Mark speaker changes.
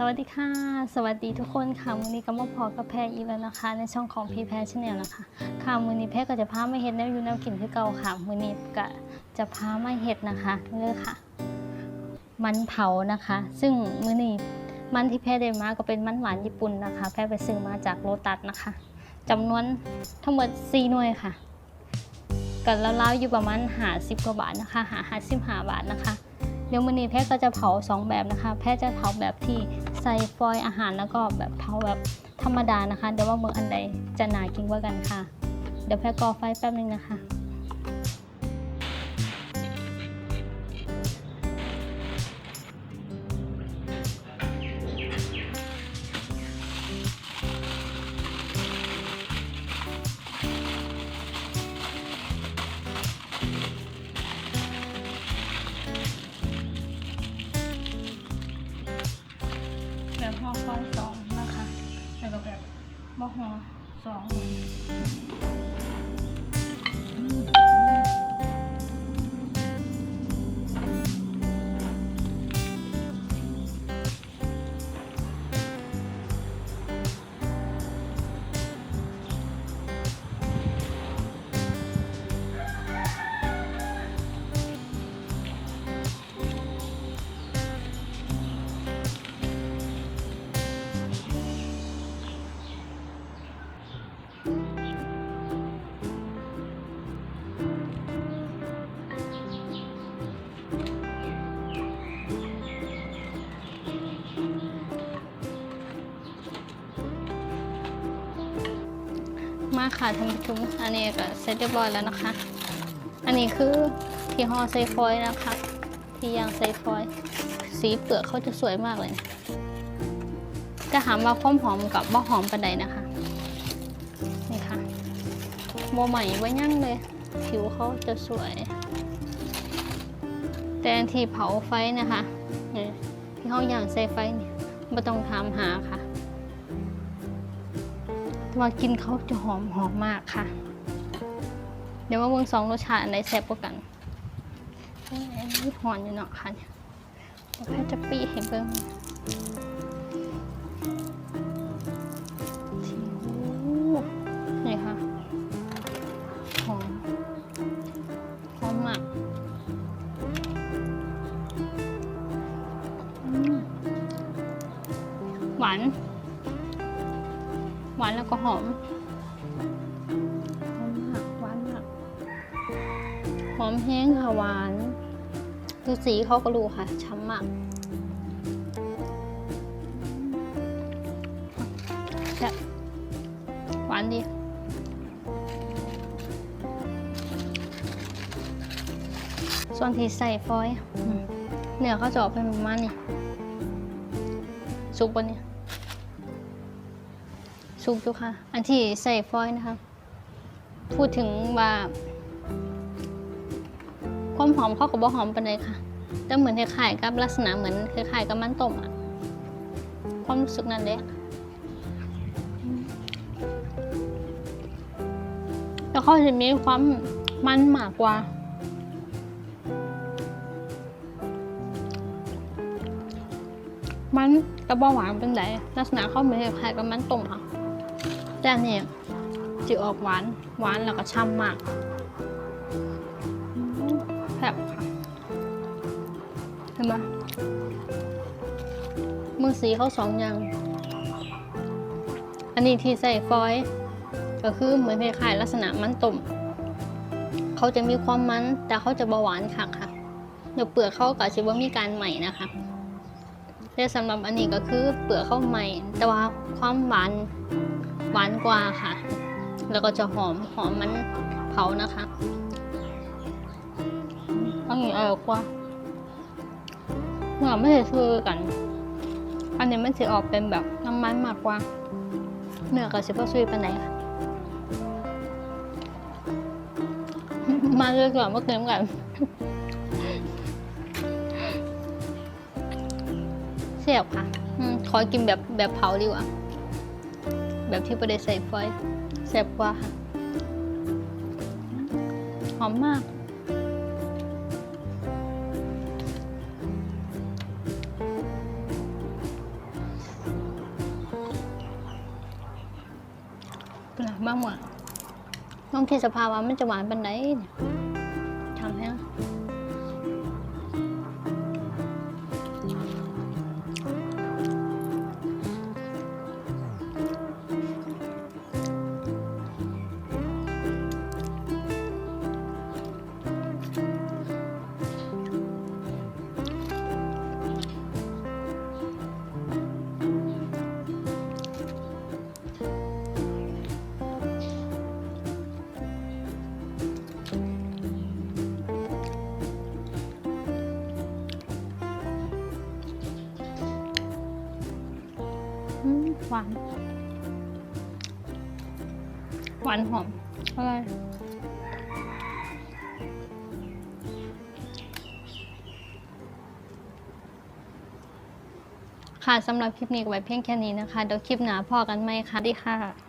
Speaker 1: สวัสดีค่ะ สวัสดีทุกคนค่ะวันนี้ก็มาพอกับแพรอีกแล้วนะคะ ในช่องของพีแพรชแนลนะคะ ค่ะมือนี้แพรก็จะพามาเฮ็ดแนวอยู่แนวกินคือเก่าค่ะมือนี้ก็จะพามาเฮ็ดนะคะนี่เลยค่ะ มันเผานะคะ ซึ่งมือนี้มันที่แพรได้มาก็เป็นมันหวานญี่ปุ่นนะคะ แพรไปซื้อมาจากโลตัสนะคะจำนวนทั้งหมด4หน่วยค่ะกันแล้วๆอยู่ประมาณหาสิบกว่าบาทนะคะหาหาสิบหาบาทนะคะเดี๋ยวมือนี้แพทย์ก็จะเผา 2 แบบนะคะ แพทย์จะเผาแบบที่ ส่ฟอยล์อาหารแล้วก็แบบเผาแบบธรรมดานะคะ เดี๋ยวว่าเมืองอันใดจะน่ากินกว่ากันค่ะ เดี๋ยวแพทย์ก่อไฟแป๊บนึงนะคะ บ่หอสอง มาค่ะท่านผู้ชมอันนี้ก็เสร็จเรียบร้อยแล้วนะคะ อันนี้คือที่ห่อไซฟอยนะคะ ที่ยางไซฟอย สีเปลือกเขาจะสวยมากเลยนะจะหามาความหอมกับบ่หอมปันใดนะคะ นี่ค่ะโมใหม่ไว้ยั่งเลย ผิวเขาจะสวย แต่ที่เผาไฟนะคะนี่ที่เขาย่างใส่ไฟเนี่ยไม่ต้องทำหาค่ะ ว่ากินเขาจะหอมหอมมากค่ะ เดี๋ยวมาเบิ่งสองรสชาติอันไหนแซ่บกว่ากันอันนี้หอนอยู่เนาะค่ะเนี่ยเดี๋ยวแค่จะปีให้เบิ่งนี่ค่ะหอมหอมมากหวาน หวานแล้วก็หอมหอมมากหวานมากหอมแห้งค่ะหวานดูสีเขาก็รู้ค่ะช้ำมากแบบหวานดีส่วนที่ใส่ฟอยล์อืมเนื้อเขาจะออกเป็นประมาณนี้สุกปะเนี่ย สุกอยู่ค่ะ อันที่ใส่ฟอยล์นะคะ พูดถึงว่าความหอมเขากับบ่หอมปานใดค่ะ แต่เหมือนคล้ายๆกับลักษณะเหมือนคล้ายๆกับมันต้มอะความรู้สึกนั้นเด้แล้วเขาจะมีความมันมากกว่ามันกระบอกหวานเป็นไงลักษณะเขาเหมือนคล้ายๆกับมันต้มค่ะ แต่อันนี่จะออกหวานหวานแล้วก็ช่ำมากอืมแบบค่ะเห็นไหมมือสีเขาสองอย่าง อันนี้ที่ใส่ฟอยล์ก็คือเหมือนคล้ายๆลักษณะมันต้มเขาจะมีความมันแต่เขาจะเบาหวานค่ะค่ะเดี๋ยวเปลือกเขาก็จะว่ามีการใหม่นะคะแต่สำหรับอันนี้ก็คือเปลือกเขาใหม่ แต่ว่าความหวาน หวานกว่าค่ะ แล้วก็จะหอมหอมมันเผานะคะอันนี้อร่อยกว่าเนื้อไม่ได้ซื้อกัน อันนี้มันจะออกเป็นแบบน้ำมันมากกว่า เนื้อกับซิปซุยเป็นไหนค่ะมาเลยก่อนมาเติมกันเสียบค่ะอมขอกินแบบแบบเผาดีกว่า แบบที่ประเดใส่ไฟอยแซ่บกว่า หอมมาก ปลาบ้างหวะนต้องคิดสภาวะมันจะหวานปันไหนเนี่ย หวาน หวานหอมอร่อยค่ะสำหรับคลิปนี้ก็ไว้เพียงแค่นี้นะคะ เดี๋ยวคลิปหน้าพอกันไหมคะดีค่ะ